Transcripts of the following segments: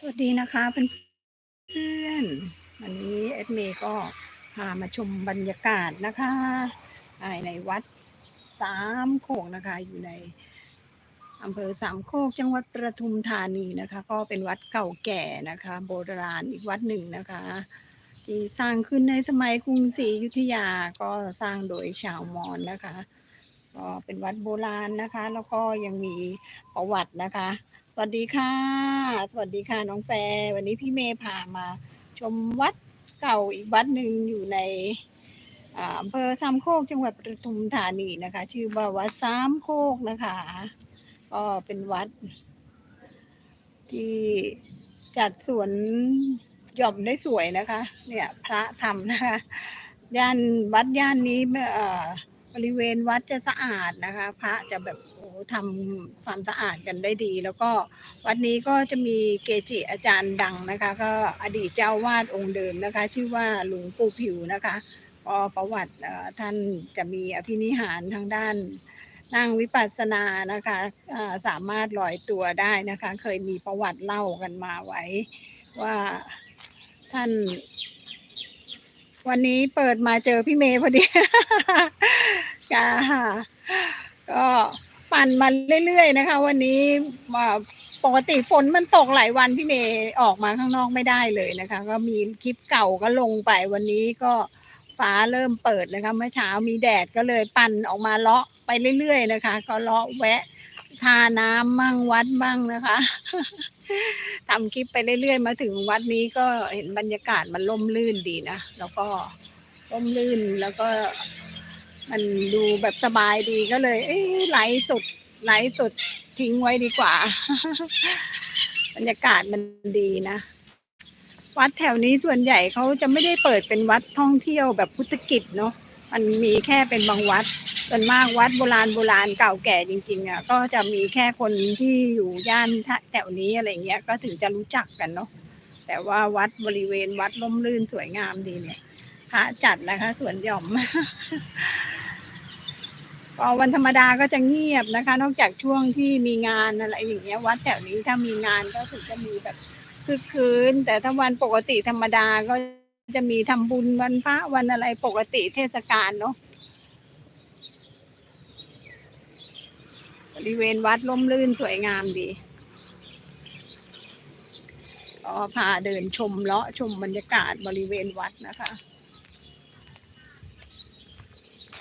สวัสดีนะคะเพื่อนๆวันนี้เอดเมย์ก็พามาชมบรรยากาศนะคะภายในวัดสามโคกนะคะ อยู่ในอำเภอสามโคกจังหวัดประทุมธานีนะคะ ก็เป็นวัดเก่าแก่นะคะ โบราณอีกวัดหนึ่งนะคะ ที่สร้างขึ้นในสมัยกรุงศรีอยุธยาก็สร้างโดยชาวมอญนะคะ ก็เป็นวัดโบราณนะคะ แล้วก็ยังมีประวัตินะคะ สวัสดีค่ะ สวัสดีค่ะน้องแฟร์วันนี้พี่เมย์พามา ชมวัดเก่าอีกวัดหนึ่งอยู่ในอ่าอำเภอสามโคกจังหวัดปทุมธานีนะคะ ชื่อว่าวัดสามโคกนะคะ ก็เป็นวัด ที่จัดสวนหย่อมได้สวยนะคะ เนี่ยพระทำนะคะ ย่านวัดย่านนี้เอ่อ บริเวณวัดจะสะอาดนะคะ พระจะแบบโอ้ทำความสะอาดกันได้ดี แล้วก็วัดนี้ก็จะมีเกจิอาจารย์ดังนะคะ ก็อดีตเจ้าวาดองค์เดิมนะคะ ชื่อว่าหลวงปู่ผิวนะคะก็ประวัติท่านจะมีอภินิหารทางด้านนั่งวิปัสสนานะคะสามารถลอยตัวได้นะคะ เคยมีประวัติเล่ากันมาไว้ว่าท่าน วันนี้เปิดมาเจอพี่เมย์พอดีค่ะก็ปั่นมาเรื่อยๆนะคะ วันนี้มาปกติฝนมันตกหลายวันพี่เมย์ออกมาข้างนอกไม่ได้เลยนะคะ ก็มีคลิปเก่าก็ลงไปวันนี้ก็ฟ้าเริ่มเปิดนะคะเมื่อเช้ามีแดดก็เลยปั่นออกมาเลาะไปเรื่อยๆนะคะ ก็เลาะแวะ ทาน้ำมั่งวัดบ้างนะคะทำคลิปไปเรื่อยๆ มาถึงวัดนี้ก็เห็นบรรยากาศมันร่มรื่นดีนะ แล้วก็ร่มรื่นแล้วก็ มันดูแบบสบายดีก็เลย เอ้ยไลฟ์สดไหลฟ์สดทิ้งไว้ดีกว่า บรรยากาศมันดีนะวัดแถวนี้ส่วนใหญ่เขาจะไม่ได้เปิดเป็นวัดท่องเที่ยวแบบพุทธกิจเนาะ มันมีแค่เป็นบางวัดส่วนมากวัดโบราณโบราณเก่าแก่จริงๆอะก็จะมีแค่คนที่อยู่ย่านแถวนี้อะไรเงี้ยก็ถึงจะรู้จักกันเนาะแต่ว่าวัดบริเวณวัดร่มรื่นสวยงามดีเนี่ยพระจัดนะคะ สวนหย่อมพอวันธรรมดาก็จะเงียบนะคะ นอกจากช่วงที่มีงานอะไรอย่างเงี้ย วัดแถวนี้ถ้ามีงานก็ถึงจะมีแบบคึกคืนแต่ถ้าวันปกติธรรมดาก็ จะมีทำบุญวันพระวันอะไรปกติเทศกาลเนาะบริเวณวัดร่มรื่นสวยงามดีก็พาเดินชมเลาะชมบรรยากาศบริเวณวัดนะคะ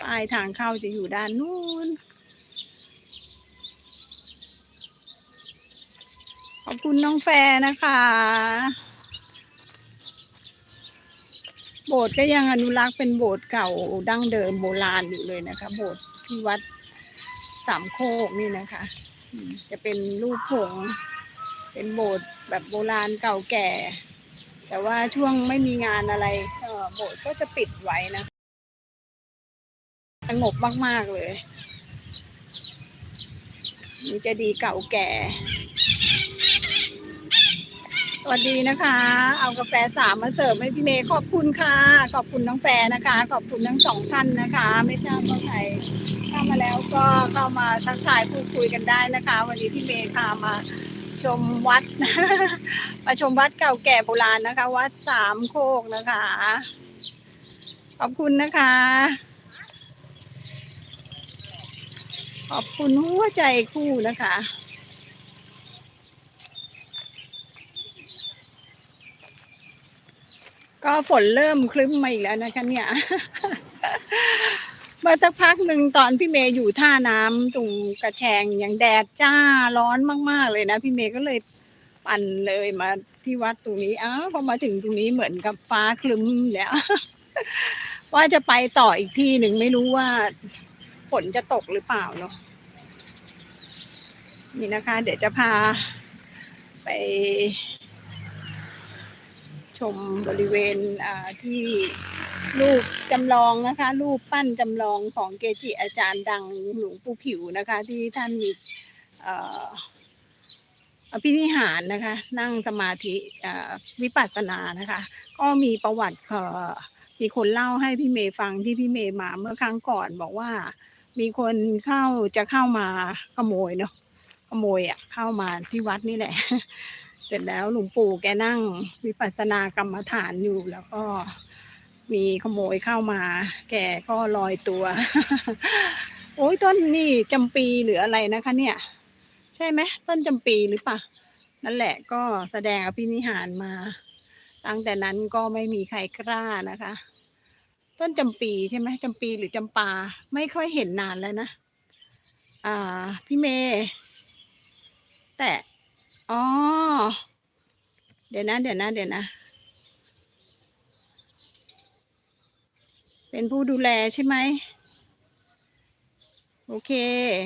ป้ายทางเข้าจะอยู่ด้านนู้นขอบคุณน้องแฟร์นะคะ โบสถ์ก็ยังอนุรักษ์เป็นโบสถ์เก่าดั้งเดิมโบราณอยู่เลยนะคะ โบสถ์ที่วัดสามโคกนี่นะคะจะเป็นรูปผงเป็นโบสถ์แบบโบราณเก่าแก่ แต่ว่าช่วงไม่มีงานอะไรโบสถ์ก็จะปิดไว้นะสงบมาก ๆ เลย มีเจดีย์เก่าแก่ วัสดีนะคะ เอากาแฟสามมาเสิร์ฟให้พี่เมย์ขอบคุณค่ะ ขอบคุณน้องแฟนะคะ ขอบคุณทั้งสองท่านนะคะ ไม่ทราบว่าใครเข้ามาแล้วก็เข้ามาทักทายพูดคุยกันได้นะคะ วันนี้พี่เมย์พามาชมวัดมาชมวัดเก่าแก่โบราณนะคะ วัดสามโคกนะคะ ขอบคุณนะคะ ขอบคุณหัวใจคู่นะคะ ก็ฝนเริ่มคลึ้มมาอีกแล้วนะคะเนี่ยเมื่อสักพักหนึ่งตอนพี่เมย์อยู่ท่าน้ำตรงกระแชงยังแดดจ้าร้อนมาก ๆ เลยนะ พี่เมย์ก็เลยปั่นเลยมาที่วัดตรงนี้อ้าวพอมาถึงตรงนี้เหมือนกับฟ้าคลึ้มแล้ว ว่าจะไปต่ออีกที่หนึ่งไม่รู้ว่าฝนจะตกหรือเปล่าเนาะนี่นะคะ เดี๋ยวจะพาไป ชมบริเวณที่รูปจำลองนะคะ รูปปั้นจำลองของเกจิอาจารย์ดังหลวงปู่ผิวนะคะ ที่ท่านมีอภินิหารนะคะ นั่งสมาธิวิปัสสนานะคะ ก็มีประวัติมีคนเล่าให้พี่เมย์ฟังที่พี่เมย์มาเมื่อครั้งก่อนบอกว่า มีคนเข้าจะเข้ามาขโมยเนาะขโมยอะเข้ามาที่วัดนี่แหละ เสร็จแล้วหลวงปู่แกนั่งวิปัสสนากรรมฐานอยู่แล้วก็มีขโมยเข้ามา แกก็ลอยตัว โอ้ยต้นนี่จำปีหรืออะไรนะคะ เนี่ย ใช่ไหมต้นจำปีหรือปล่านั่นแหละก็แสดงอภินิหารมา ตั้งแต่นั้นก็ไม่มีใครกล้านะคะ ต้นจำปีใช่ไหมจำปีหรือจำปา ไม่ค่อยเห็นนานแล้วนะ อ่า พี่เมย์แต่ อ๋อ เดี๋ยวนะ เดี๋ยวนะ เดี๋ยวนะ เป็นผู้ดูแลใช่ไหม โอเค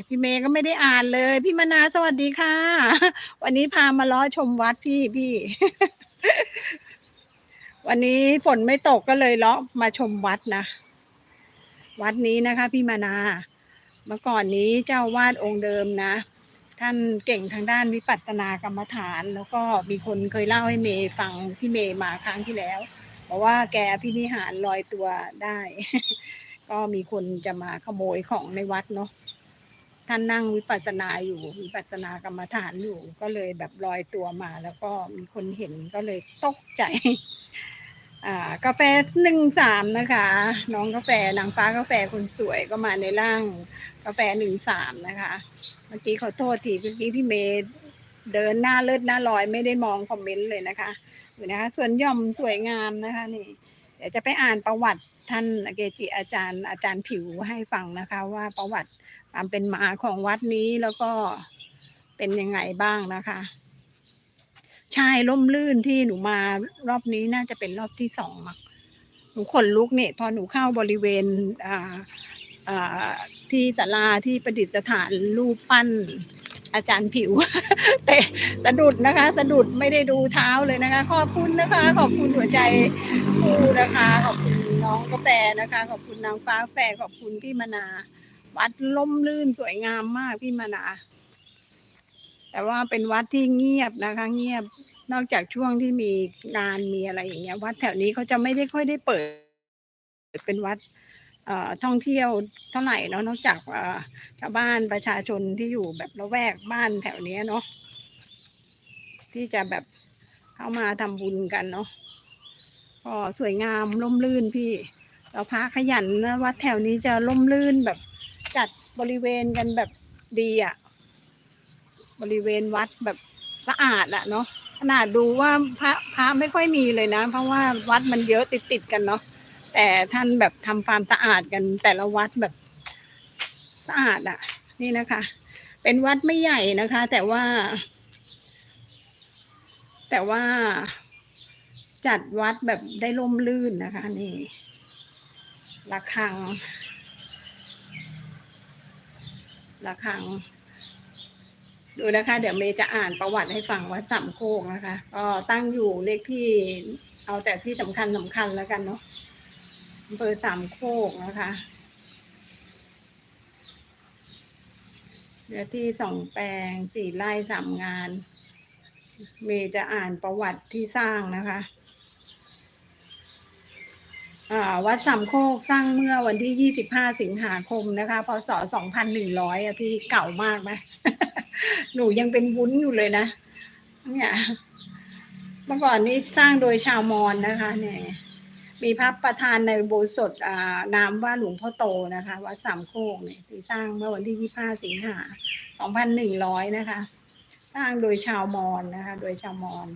พี่เมย์ก็ไม่ได้อ่านเลย พี่มนาสวัสดีค่ะ วันนี้พามาล้อชมวัดพี่พี่ วันนี้ฝนไม่ตกก็เลยเลาะมาชมวัดนะ วัดนี้นะคะ พี่มานา เมื่อก่อนนี้เจ้าวาดองค์เดิมนะ ท่านเก่งทางด้านวิปัสสนากรรมฐาน แล้วก็มีคนเคยเล่าให้เมย์ฟังที่เมย์มาครั้งที่แล้วบอกว่าแกอภินิหารลอยตัวได้ ก็มีคนจะมาขโมยของในวัดเนาะท่านนั่งวิปัสสนาอยู่วิปัสสนากรรมฐานอยู่ ก็เลยแบบลอยตัวมา แล้วก็มีคนเห็นก็เลยตกใจ กาแฟหนึ่งสามนะคะ น้องกาแฟนางฟ้ากาแฟคนสวยก็มาในร่างกาแฟหนึ่งสามนะคะ เมื่อกี้ขอโทษทีเมื่อกี้พี่เมย์เดินหน้าเลิศหน้าลอยไม่ได้มองคอมเมนต์เลยนะคะดูนะคะส่วนย่อมสวยงามนะคะนี่ เดี๋ยวจะไปอ่านประวัติท่านเกจิอาจารย์อาจารย์ผิวให้ฟังนะคะ ว่าประวัติความเป็นมาของวัดนี้แล้วก็เป็นยังไงบ้างนะคะ ใช่ล่มลื่นที่หนูมารอบนี้น่าจะเป็นรอบที่สองมั้งหนูขนลุกเนี่ยพอหนูเข้าบริเวณอ่าอ่าที่ศาลาที่ประดิษฐานรูปปั้นอาจารย์ผิว แต่สะดุดนะคะ สะดุดไม่ได้ดูเท้าเลยนะคะ ขอบคุณนะคะ ขอบคุณหัวใจคู่นะคะ ขอบคุณน้องกาแฟนะคะ ขอบคุณนางฟ้าแฝดขอบคุณพี่มนา วัดล่มลื่นสวยงามมากพี่มนา แต่ว่าเป็นวัดที่เงียบนะคะ เงียบนอกจากช่วงที่มีงานมีอะไรอย่างเงี้ย วัดแถวนี้เขาจะไม่ได้ค่อยได้เปิด เป็นวัดท่องเที่ยวเท่าไหร่เนาะนอกจากชาวบ้านประชาชนที่อยู่แบบละแวกบ้านแถวนี้เนาะที่จะแบบเข้ามาทำบุญกันเนาะก็สวยงามร่มรื่นพี่เราพระขยันนะวัดแถวนี้จะร่มรื่นแบบจัดบริเวณกันแบบดีอะ บริเวณวัดแบบสะอาดอะเนาะขนาดดูว่าพระพระไม่ค่อยมีเลยนะ เพราะว่าวัดมันเยอะติดติดกันเนาะแต่ท่านแบบทำความสะอาดกันแต่ละวัดแบบสะอาดอะ่ะนี่นะคะ เป็นวัดไม่ใหญ่นะคะ แต่ว่า แต่ว่าจัดวัดแบบได้ร่มรื่นนะคะ นี่ระฆังระฆัง ดูนะคะ เดี๋ยวเมย์จะอ่านประวัติให้ฟังวัดสามโคกนะคะ ก็ตั้งอยู่เลขที่เอาแต่ที่สำคัญสำคัญแล้วกันเนาะอำเภอสามโคกนะคะเนื้อที่สองแปลงสี่ไร่สามงาน เมย์จะอ่านประวัติที่สร้างนะคะ วัดสามโคกสร้างเมื่อวันที่ 25 สิงหาคมนะคะ พศ 2100อะพี่เก่ามากไหม หนูยังเป็นวุ้นอยู่เลยนะ เนี่ยเมื่อก่อนนี้สร้างโดยชาวมอญนะคะ เนี่ย มีพระประธานในโบสถอ่านามว่าหลวงพ่อโตนะคะ วัดสามโคกเนี่ยที่สร้างเมื่อวันที่ 25 สิงหา 2100 นะคะ สร้างโดยชาวมอญนะคะ โดยชาวมอญ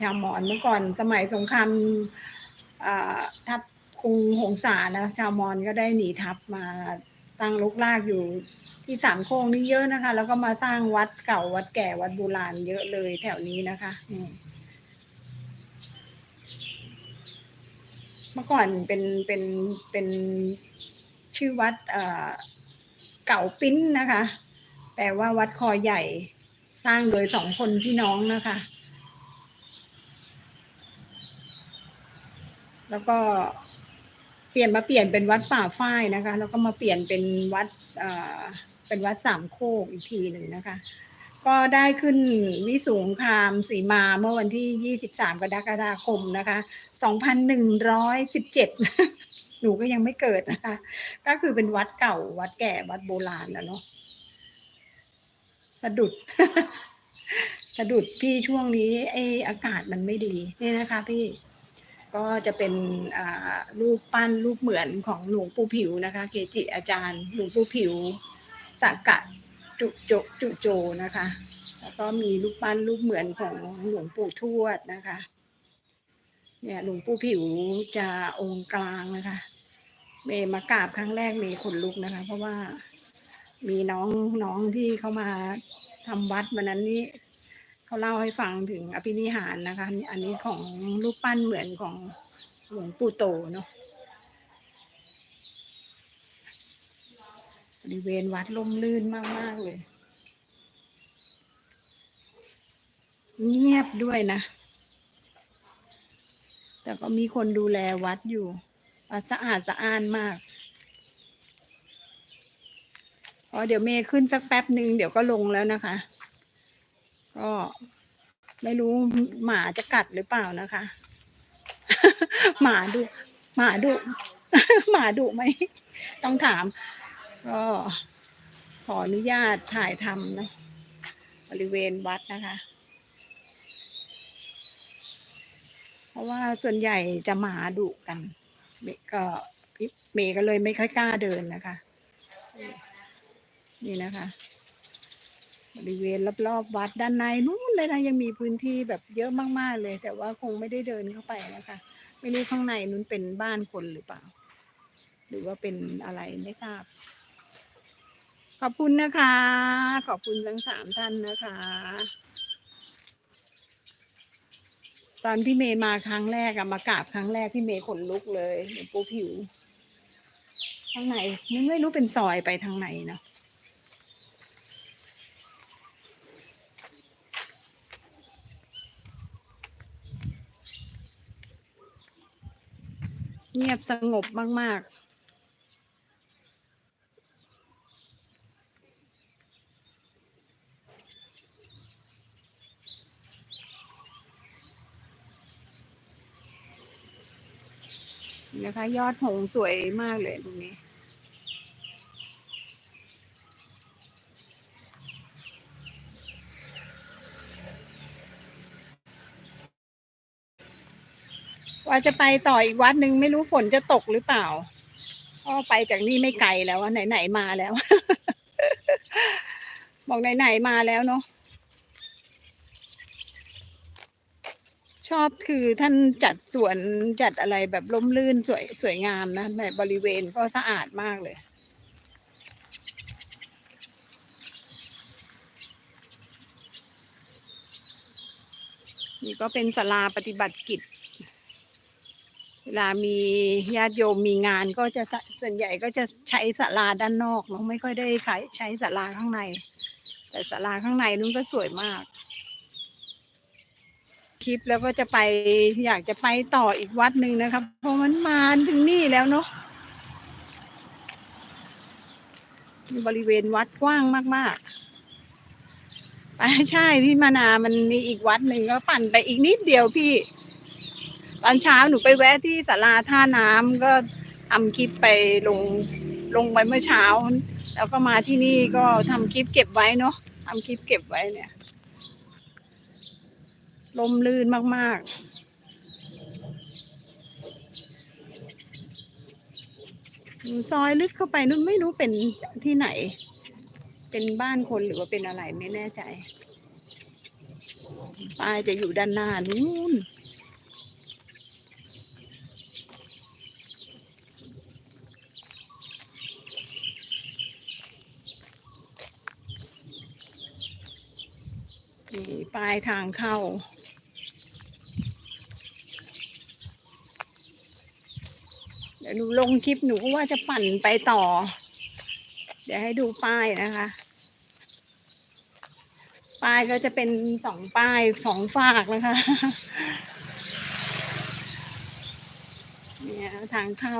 ชาวมอญเมื่อก่อนสมัยสงครามอ ทัพกรุงหงสานะชาวมอญก็ได้หนีทัพมาตั้งลกลากอยู่ที่สามโคกนี่เยอะนะคะ แล้วก็มาสร้างวัดเก่าวัดแก่วัดโบราณเยอะเลยแถวนี้นะคะเมื่อก่อนเป็นเป็นเป็นชื่อวัดเอ่อเก่าปิ้นนะคะ แปลว่าวัดคอใหญ่สร้างโดยสองคนพี่น้องนะคะ แล้วก็เปลี่ยนมาเปลี่ยนเป็นวัดป่าฝ้ายนะคะ แล้วก็มาเปลี่ยนเป็นวัดเป็นวัดสามโคกอีกทีหนึ่งนะคะ ก็ได้ขึ้นวิสุงคามสีมาเมื่อวันที่ 23 กรกฎาคมนะคะ 2,117 หนูก็ยังไม่เกิดนะคะ ก็คือเป็นวัดเก่าวัดแก่วัดโบราณนะเนาะสะดุดสะดุดพี่ช่วงนี้ไออากาศมันไม่ดีนี่นะคะพี่ ก็จะเป็นรูปปั้นรูปเหมือนของหลวงปู่ผิวนะคะ เกจิอาจารย์หลวงปู่ผิวสักกะจุโจจุโจนะคะ แล้วก็มีรูปปั้นรูปเหมือนของหลวงปู่ทวดนะคะ เนี่ยหลวงปู่ผิวจะองค์กลางนะคะ เมย์มากราบครั้งแรกเมย์ขนลุกนะคะ เพราะว่ามีน้องน้องที่เขามาทำวัดวันนั้นนี้ เขาเล่าให้ฟังถึงอภินิหารนะคะ อันนี้ของรูปปั้นเหมือนของหลวงปู่โตเนาะบริเวณวัดล่มลื่นมาก ๆ เลย เงียบด้วยนะ แต่ก็มีคนดูแลวัดอยู่วัดสะอาดสะอ้านมากอ๋อเดี๋ยวเมย์ขึ้นสักแป๊บหนึ่งเดี๋ยวก็ลงแล้วนะคะ ก็ไม่รู้หมาจะกัดหรือเปล่านะคะ หมาดุหมาดุหมาดุไหมต้องถาม ก็ขออนุญาตถ่ายทำนะบริเวณวัดนะคะ เพราะว่าส่วนใหญ่จะหมาดุกันเมก็เมก็เลยไม่ค่อยกล้าเดินนะคะ นี่นะคะ บริเวณรอบๆวัดด้านในนู้นเลยนะยังมีพื้นที่แบบเยอะมากๆเลย แต่ว่าคงไม่ได้เดินเข้าไปนะคะ ไม่รู้ข้างในนู้นเป็นบ้านคนหรือเปล่า หรือว่าเป็นอะไรไม่ทราบ ขอบคุณนะคะ ขอบคุณทั้งสามท่านนะคะ ตอนพี่เมย์มาครั้งแรกอะมากราบครั้งแรกพี่เมย์ขนลุกเลยหลวงปู่ผิวข้างในมันไม่รู้เป็นซอยไปทางไหนเนาะ เงียบสงบมาก ๆนะคะยอดหงส์สวยมากเลยตรงนี้ ว่าจะไปต่ออีกวัดหนึ่งไม่รู้ฝนจะตกหรือเปล่าก็ไปจากนี่ไม่ไกลแล้วอะไหนมาแล้ว บอกไหนๆมาแล้วเนาะชอบคือท่านจัดสวนจัดอะไรแบบร่มรื่นสวยสวยงามนะแบบบริเวณก็สะอาดมากเลย นี่ก็เป็นศาลาปฏิบัติกิจ ลามีญาติโยมมีงานก็จะสส่วนใหญ่ก็จะใช้ศาลาด้านนอกเนาะไม่ค่อยได้ใช้ใช้ศาลาข้างใน แต่ศาลาข้างในนู้นก็สวยมาก คลิปแล้วก็จะไปอยากจะไปต่ออีกวัดหนึ่งนะครับเพราะมันมาถึงนี่แล้วเนาะบริเวณวัดกว้างมากๆไปใช่พี่มานามันมีอีกวัดหนึ่งก็ปั่นไปอีกนิดเดียวพี่ ตอนเช้าหนูไปแวะที่ศาลาท่าน้ำก็ทำคลิปไปลงลงไปเมื่อเช้า แล้วก็มาที่นี่ก็ทำคลิปเก็บไว้เนาะทำคลิปเก็บไว้เนี่ย ลมลื่นมากๆซอยลึกเข้าไปนู่นไม่รู้เป็นที่ไหน เป็นบ้านคนหรือว่าเป็นอะไรไม่แน่ใจป้ายจะอยู่ด้านหน้านู้น นี่ป้ายทางเข้า เดี๋ยวหนูลงคลิปหนูก็ว่าจะปั่นไปต่อ เดี๋ยวให้ดูป้ายนะคะ ป้ายก็จะเป็นสองป้ายสองฝากนะคะเนี่ยทางเข้า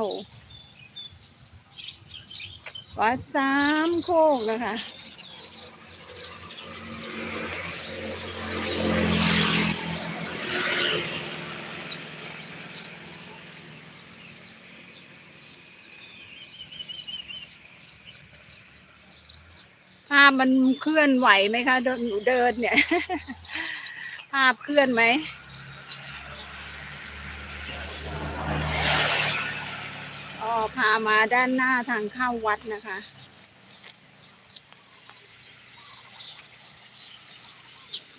วัดสามโคกนะคะ มันเคลื่อนไหวไหมคะเดินหนูเดินเนี่ย ภาพเคลื่อนไหมอ๋อพามาด้านหน้าทางเข้าวัดนะคะ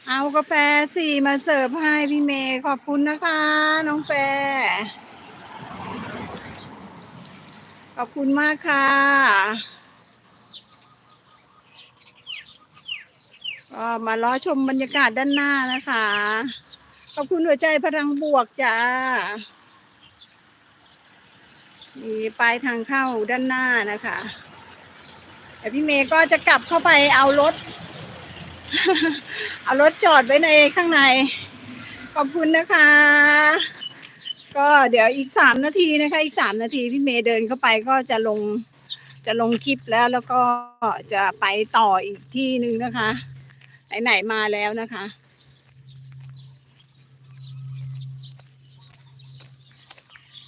เอากาแฟสี่มาเสิร์ฟให้พี่เมย์ขอบคุณนะคะ น้องแฟขอบคุณมากค่ะ ก็มาล้อชมบรรยากาศด้านหน้านะคะ ขอบคุณหัวใจพลังบวกจ้ามีปลายทางเข้าด้านหน้านะคะแต่พี่เมย์ก็จะกลับเข้าไปเอารถ เอารถจอดไว้ในข้างใน ขอบคุณนะคะ ก็เดี๋ยวอีกสามนาทีนะคะ อีกสามนาทีพี่เมย์เดินเข้าไปก็จะลงจะลงคลิปแล้วแล้วก็จะไปต่ออีกที่หนึ่งนะคะ ไหนๆมาแล้วนะคะ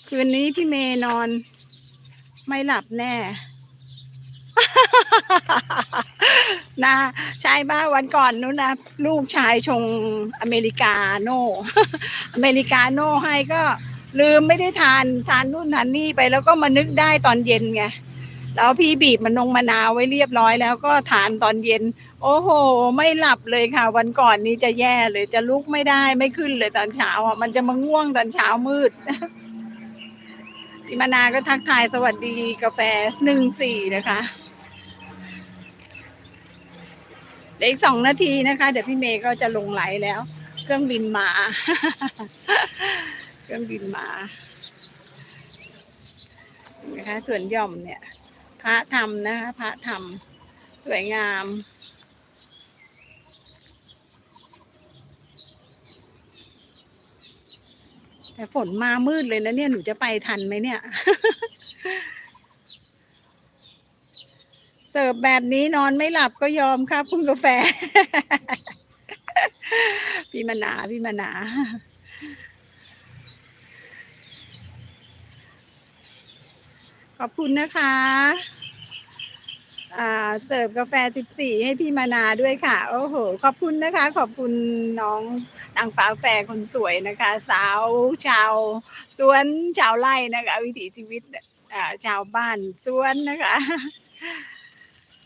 คืนนี้พี่เมย์นอน ไม่หลับแน่นะใช่ป่ะวันก่อนนู้นนะลูกชายชงอเมริกาโน่อเมริกาโน่ให้ก็ลืมไม่ได้ทานทานนู่นทานนี่ไปแล้วก็มานึกได้ตอนเย็นไง แล้วพี่บีบมันนงมะนาวไว้เรียบร้อยแล้วก็ทานตอนเย็น โอ้โห ไม่หลับเลยค่ะ วันก่อนนี้จะแย่เลยจะลุกไม่ได้ไม่ขึ้นเลยตอนเช้าอะมันจะมาง่วงตอนเช้ามืดพี่มานาก็ทักทายสวัสดีกาแฟหนึ่งสี่นะคะเดี๋ยวอีกสองนาทีนะคะ เดี๋ยวพี่เมย์ก็จะลงไหลแล้ว เครื่องบินมา เครื่องบินมานะคะส่วนหย่อมเนี่ย ระธรรมนะคะพระธรรมสวยงาม แต่ฝนมามืดเลยนะเนี่ยหนูจะไปทันไหมเนี่ย เสิร์ฟแบบนี้นอนไม่หลับก็ยอมครับคุณกาแฟ พี่มนาพี่มนาขอบคุณนะคะ เสิร์ฟกาแฟ 14 ให้พี่มานาด้วยค่ะ โอ้โห ขอบคุณนะคะ ขอบคุณน้องนางฟ้าแฟคนสวยนะคะ สาวชาว สวนชาวไร่นะคะ วิถีชีวิตชาวบ้านสวนนะคะ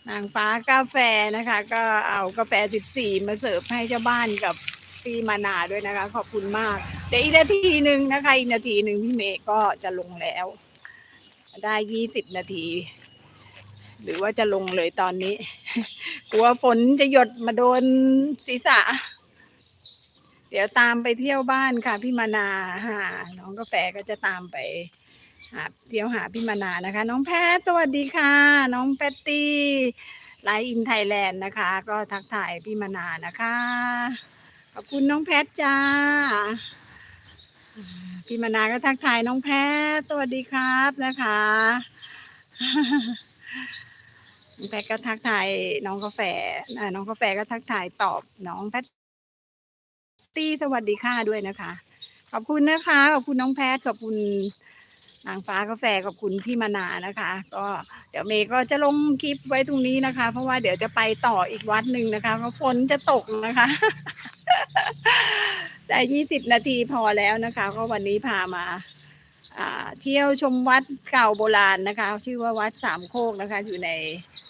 นางฟ้ากาแฟนะคะ ก็เอากาแฟ 14 มาเสิร์ฟให้เจ้าบ้านกับพี่มานาด้วยนะคะ ขอบคุณมากเดี๋ยวอีกนาทีหนึ่งนะคะอีกนาทีหนึ่งพี่เมย์ก็จะลงแล้ว ได้ยี่สิบนาที หรือว่าจะลงเลยตอนนี้ กลัวฝนจะหยดมาโดนศีรษะ เดี๋ยวตามไปเที่ยวบ้านค่ะพี่มานาหาน้องกาแฟก็จะตามไปหาเที่ยวหาพี่มานานะคะ น้องแพทสวัสดีค่ะ น้องแพตตี้ไลฟ์อินไทยแลนด์นะคะ ก็ทักทายพี่มานานะคะ ขอบคุณน้องแพทจ้าพี่มานาก็ทักทายน้องแพทสวัสดีครับนะคะ แพทก็ทักทายน้องกาแฟอ่าน้องกาแฟก็ทักทายตอบน้องแพทตี้สวัสดีค่ะด้วยนะคะ ขอบคุณนะคะ ขอบคุณน้องแพทขอบคุณนางฟ้ากาแฟขอบคุณพี่มานานะคะ ก็เดี๋ยวเมย์ก็จะลงคลิปไว้ตรงนี้นะคะ เพราะว่าเดี๋ยวจะไปต่ออีกวัดหนึ่งนะคะเพราะฝนจะตกนะคะได้ยี่สิบนาทีพอแล้วนะคะ ก็วันนี้พามาอ่า เที่ยวชมวัดเก่าโบราณนะคะ ชื่อว่าวัดสามโคกนะคะ อยู่ใน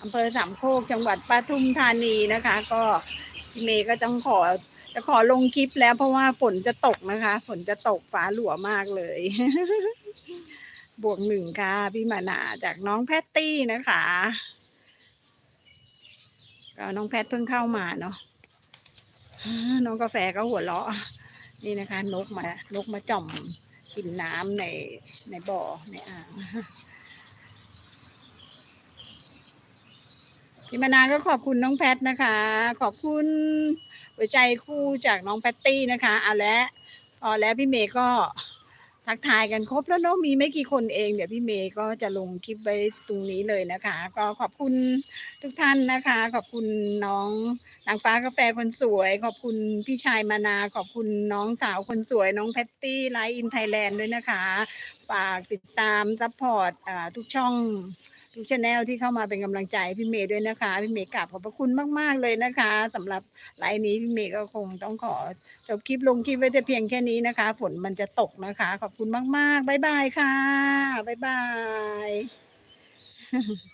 อำเภอสามโคกจังหวัดปทุมธานีนะคะ ก็พี่เมย์ก็ต้องขอจะขอลงคลิปแล้วเพราะว่าฝนจะตกนะคะ ฝนจะตกฟ้าหลัวมากเลย บวกหนึ่งค่ะพี่มานาจากน้องแพตตี้นะคะก็น้องแพทเพิ่งเข้ามาเนาะน้องกาแฟก็หัวเราะ นี่นะคะ นกมานกมาจ่อม กินน้ำในในบ่อในอ่างพี่มานาก็ขอบคุณน้องแพทนะคะ ขอบคุณหัวใจคู่จากน้องแพตตี้นะคะเอาและพอแล้วพี่เมย์ก็ ทักทายกันครบแล้วเนาะมีไม่กี่คนเองเดี๋ยวพี่เมย์ก็จะลงคลิปไว้ตรงนี้เลยนะคะ ก็ขอบคุณทุกท่านนะคะ ขอบคุณน้องนางฟ้ากาแฟคนสวย ขอบคุณพี่ชายมานา ขอบคุณน้องสาวคนสวย น้องแพตตี้ไลฟ์อินไทยแลนด์ด้วยนะคะ ฝากติดตามซัพพอร์ตทุกช่อง ทุกชแนลที่เข้ามาเป็นกำลังใจพี่เมย์ด้วยนะคะ พี่เมย์กราบขอบพระคุณมากๆเลยนะคะสำหรับไลน์นี้พี่เมย์ก็คงต้องขอจบคลิปลงคลิปไว้แต่เพียงแค่นี้นะคะ ฝนมันจะตกนะคะ ขอบคุณมากๆบ๊ายบายค่ะบ๊ายบาย